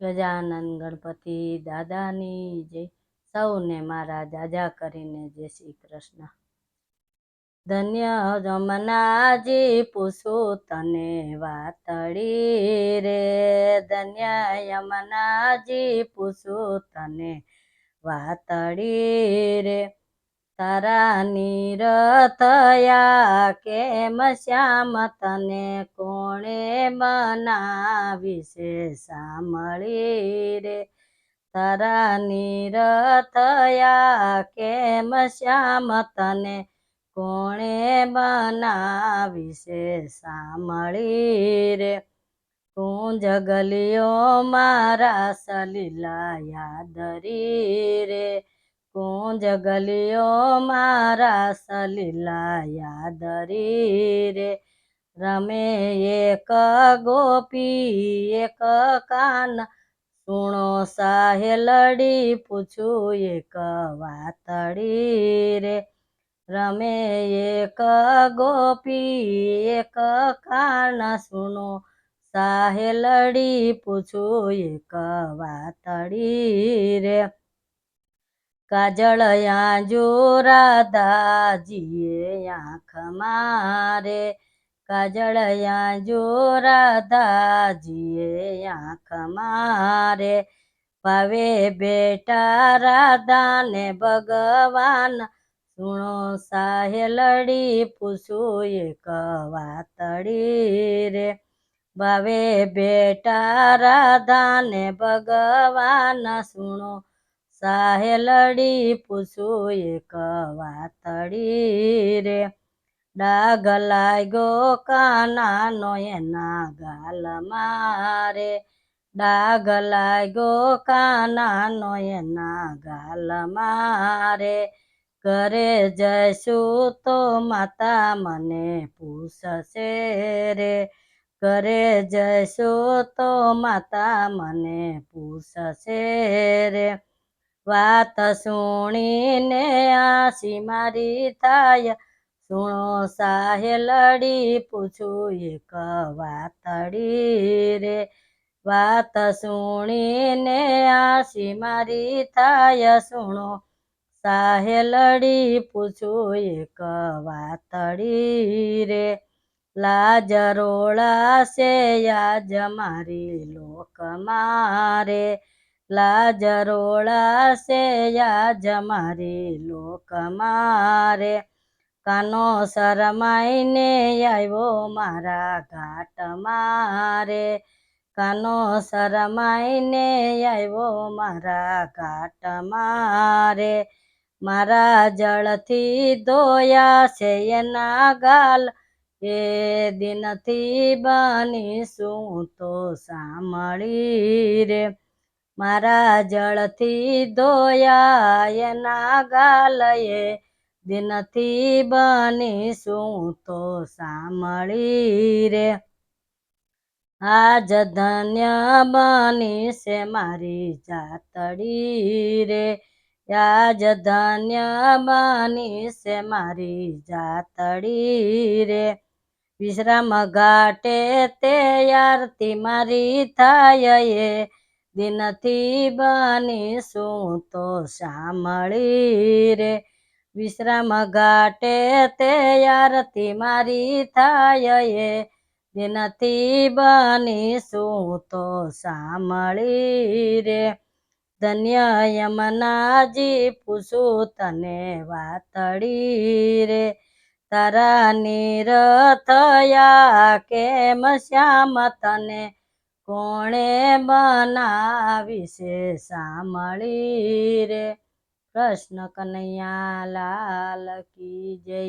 ગજાનંદ ગણપતિ દાદાની જય. સૌને મારા જાજા કરીને જય શ્રી કૃષ્ણ. ધન્ય રમનાજી પૂછો તને વાતડી રે. ધન્ય યમનાજી પૂછો તને વાતડી રે. તારા નીરથયા કેમ શ્યામ? તને કોણે બનાવી છે સાંભળી રે. તારા નીરથયા કેમ શ્યામ? તને કોણે બનાવી છે સાંભળી રે. તું જગલિયો મારા સલીલા યાદરી રે. જગલિયો મારા સલીલા યાદરી રે રમે એક ગોપી, એક કાન. સુણો સાહેલડી પૂછું એક વાતડી રે રમે એક ગોપી, એક કાન. સુણો સાહેલડી પૂછું એક વાતડી રે કાજળયા જો રાધાજીએ આંખ મારે. કાજળયા જો રાધાજીએ આંખ મારે. ભાવે બેટા રાધાને ભગવાન. સુણો સાહેલડી પૂછું એક વાતડી રે ભાવે બેટા રાધાને ભગવાન. સુણો સાહેલડી પૂછું એક વાતડી રે. ડાગ લાગ્યો કાનાનો એના ગાલ મારે ડાગ લાગ્યો કાનાનો એના ગાલ મારે ઘરે જઈશું તો માતા મને પૂછશે રે. ઘરે જઈશું તો માતા મને પૂછશે રે. વાત સુણીને આસી મારી થાય. સુણો સાહેલડી પૂછું એક વાતડી રે. વાત સુણીને આસી મારી થાય. સુણો સાહેલડી પૂછું એક વાતડી રે. લાજ રોળાશે યાજ મારી લોક મારે લાજ રોળાશે યાજ મારી લોક મારે. કાનો શરમાઈને આવ્યો મારા ઘાટ મારે. કાનો શરમાઈને આવ્યો મારા ઘાટ મારે. મારા જળથી ધોયા છે એના ગાલ. એ દિનથી બનીશું તો સાંભળી રે. મારા જળથી ધોયા એના ગાલયે દિનથી બનીશું તો સાંભળી રે. આજ ધન્ય બની છે મારી જાતડી રે. આજ ધન્ય બની છે મારી જાતડી રે. વિશ્રામ ઘાટે તે આરતી મારી થાય દિનથી બનીશું તો સાંભળી રે. વિશ્રામ ઘાટે તે આરતી મારી થાય એ. દિનથી બનીશું તો સાંભળી રે. ધન્ય યમનાજી, પૂછું તને વાતડી રે. તારા નીરથયા કેમ શ્યામ તને કોણે બનાવી છે સાંભળી રે? કૃષ્ણ કનૈયા લાલ કી જય.